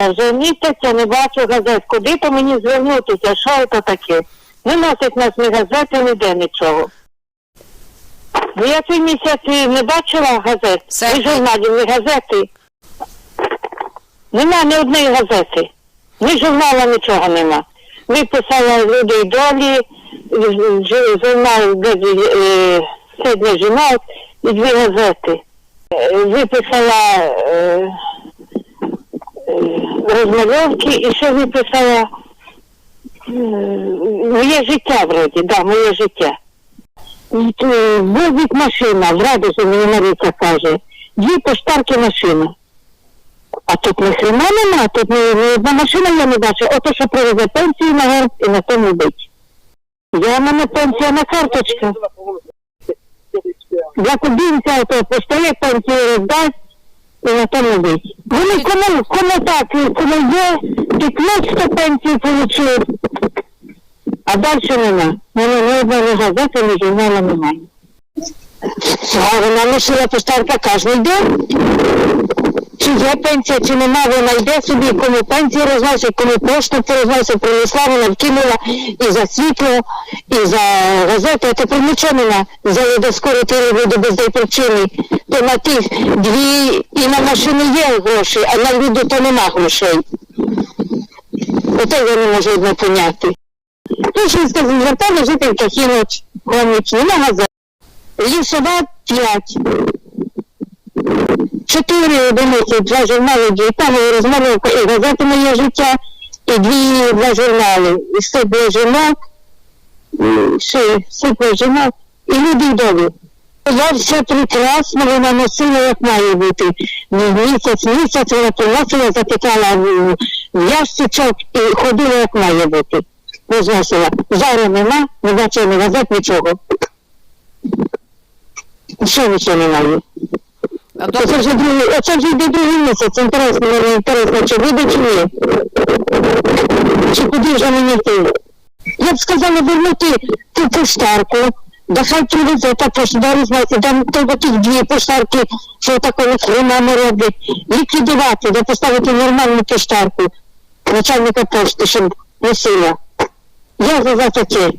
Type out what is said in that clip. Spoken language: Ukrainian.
Вже місяця не бачу газет. Куди то мені звернутися? Що це таке? Не носять нас ні газети, ніде нічого. Ну я цей місяць не бачила газет, Все. ні журналів, ні газети. Нема ні одної газети, ні журнала, нічого нема. Виписала люди й долі, журнал е, жінок і дві газети. Е, Виписала е, розмальовки і ще виписала е, моє життя вроді, да, моє життя. Е, Возить машина, в радості мені Маріця каже, дві поштарки машина. А тут ні хрена нема, тут ні одна машина я не бачу. Ото що привезе пенсію на горб і на тому бить. Я мене пенсія на карточка. Я кубінця, то постає пенсію роздасть бить. Вони кому, кому так, кому є, пікнуть, що пенсію получив, а далі нема. Ні одної газети, ні журнала немає. А вона носила поставка кожен день. Є пенсія, чи нема, вона йде собі, кому пенсію розносить, кому пошту розносить, принесла, вона вкинула і за світло, і за газету, а тепер нічого нема. За недоскорити люди без цієї причини. То на тих дві і на машини є гроші, а на люди то нема грошей. Ото я не можу одне поняти. Тут щось звертали жителька хіноч, хоміч, нема газет. Лісова п'ять чотири одиниці, два журнали, дві там розмальовка і газети моє життя, і дві два журнали. І все для жінок, ще все для жінок, і люди вдові. Я все прекрасно вона носила, як має бути. Місяць, місяць вона приносила, затикала в, ящичок і ходила, як має бути. Розносила. Зараз нема, не бачила газет, нічого. Що нічого немає? А Це вже другий, оце вже йде другий місяць. Інтересно, мені інтересно, чи буде, чи ні. Чи куди вже мені йти? Я б сказала вернути ту поштарку, да хай привезе та поштарку, знаєте, там треба тих дві поштарки, що такого хрена не роблять. Ліквідувати, да поставити нормальну поштарку начальника пошти, щоб носила. Я за за таке.